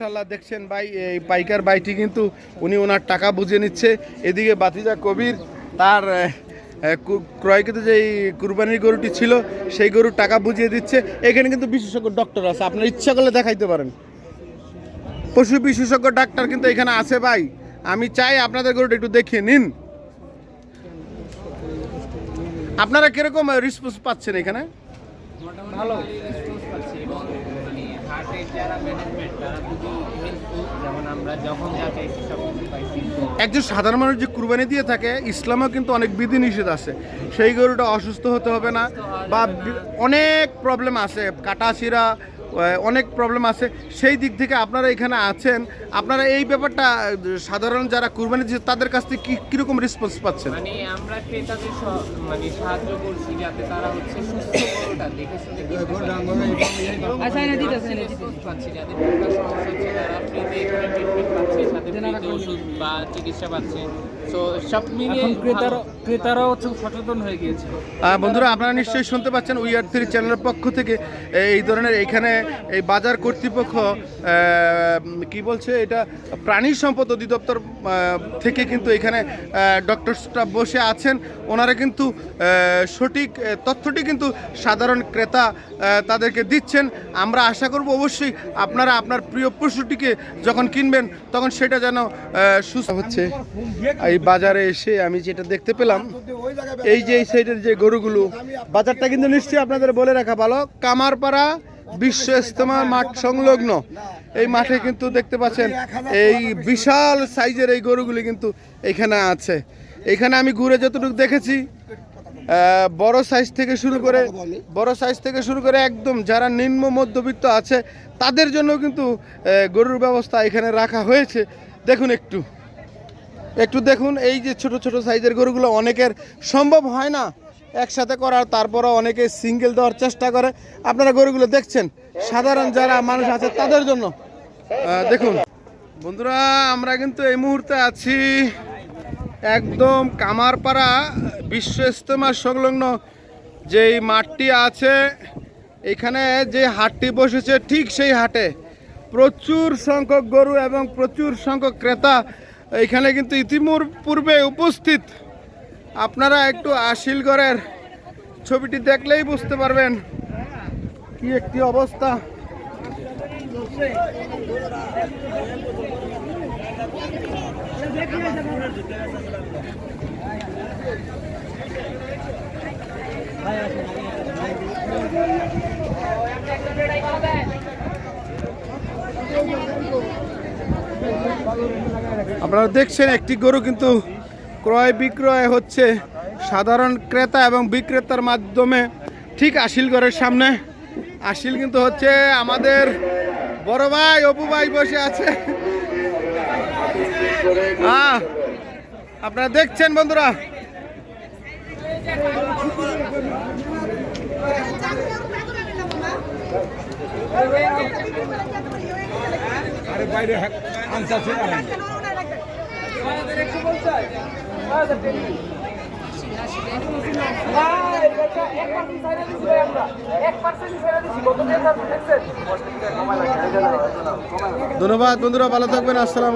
মাশাআল্লাহ দেখছেন ভাই, এই পাইকার ভাইটি কিন্তু উনি ওনার টাকা বুঝে নিচ্ছে। এদিকে বাতিজা কবির, তার ক্রয়কৃত যে কুরবানির গরুটি ছিল, সেই গরুর টাকা বুঝিয়ে দিচ্ছে। এখানে কিন্তু বিশেষজ্ঞ ডক্টর আছে, আপনার ইচ্ছা করলে দেখাইতে পারেন। পশু বিশেষজ্ঞ ডাক্তার কিন্তু এখানে আছে ভাই। আমি চাই আপনাদের গরুটা একটু দেখিয়ে নিন। আপনারা কীরকম রেসপন্স পাচ্ছেন এখানে? ভালো একজন সাধারণ মানুষ যে কুরবানি দিয়ে থাকে, ইসলামও কিন্তু অনেক বিধি নিষেধ আছে। সেই গরুটা অসুস্থ হতে হবে না, বা অনেক প্রবলেম আছে। কাটাছিরা অনেক প্রবলেম আছে। সেই দিক থেকে আপনারা এখানে আছেন। আপনারা এই ব্যাপারটা সাধারণ যারা কুরবানি দিচ্ছে তাদের কাছ থেকে কি কীরকম রেসপন্স পাচ্ছেন? মানে আমরা ক্রেতাদের স- মানে সাহায্য করছি যাতে তারা হচ্ছে সুস্থ গরুটা দেখে শুনে কিনতে পারে। রেসপন্স পাচ্ছি যাদের প্রকার সমস্যা হচ্ছে তারা ফ্রিতে এখানে ট্রিটমেন্ট পাচ্ছে সাথে ফ্রিতে ওষুধ বা চিকিৎসা পাচ্ছে। তো সব মিলিয়ে এখন ক্রেতারা ভালো। ক্রেতারাও হচ্ছে সচেতন হয়ে গিয়েছে। আহ, বন্ধুরা আপনারা নিশ্চয়ই শুনতে পাচ্ছেন উই আর থ্রি চ্যানেলের পক্ষ থেকে এই ধরনের এখানে এই বাজার কর্তৃপক্ষ কি বলছে, এটা প্রাণী সম্পদ অধিদপ্তর থেকে কিন্তু এখানে ডক্টর স্টাফ বসে আছেন। ওনারা কিন্তু সঠিক তথ্যটি কিন্তু সাধারণ ক্রেতা তাদেরকে দিচ্ছেন। আমরা আশা করব অবশ্যই আপনারা আপনার প্রিয় পশুটিকে যখন কিনবেন, তখন সেটা যেন সুস্থ হচ্ছে। এই বাজারে এসে আমি যেটা দেখতে পেলাম, এই যে এই সাইডের যে গরুগুলো, বাজারটা কিন্তু নিশ্চয়ই আপনাদের বলে রাখা ভালো। কামারপাড়া বিশ্ব ইস্তেমা মাঠ সংলগ্ন। এই মাঠে কিন্তু দেখতে পাচ্ছেন এই বিশাল সাইজের এই গরুগুলি কিন্তু এখানে আছে। এখানে আমি ঘুরে যতটুকু দেখেছি বড় সাইজ থেকে শুরু করে, বড় সাইজ থেকে শুরু করে একদম যারা নিম্ন মধ্যবিত্ত আছে, তাদের জন্য কিন্তু গরুর ব্যবস্থা এখানে রাখা হয়েছে। দেখুন একটু। একটু দেখুন, এই যে ছোট ছোট সাইজের গরুগুলো অনেকের সম্ভব হয় না। একসাথে করার, তারপরও অনেকে সিঙ্গেল দেওয়ার চেষ্টা করে। আপনারা গরুগুলো দেখছেন, সাধারণ যারা মানুষ আছে তাদের জন্য। দেখুন। বন্ধুরা, আমরা কিন্তু এই মুহূর্তে আছি একদম কামারপাড়া বিশ্ব ইস্তেমা সংলগ্ন যেই মাঠটি আছে। এখানে যে হাটটি বসেছে, ঠিক সেই হাটে প্রচুর সংখ্যক গরু এবং প্রচুর সংখ্যক ক্রেতা এখানে কিন্তু ইতিমূর পূর্বে উপস্থিত। আপনারা একটু আশিলগড়ের ছবিটি দেখলেই বুঝতে পারবেন কি একটি অবস্থা। আপনারা দেখছেন একটি গরু কিন্তু ক্রয় বিক্রয় হচ্ছে সাধারণ ক্রেতা এবং বিক্রেতার মাধ্যমে ঠিক আশিলগড়ের সামনে। আশিল কিন্তু হচ্ছে আমাদের বড় ভাই অপু ভাই বসে আছে। আপনারা দেখছেন বন্ধুরা? আরে বাইরে আনসার ছিল না ধন্যবাদ বন্ধুরা ভালো থাকবেন। আসসালাম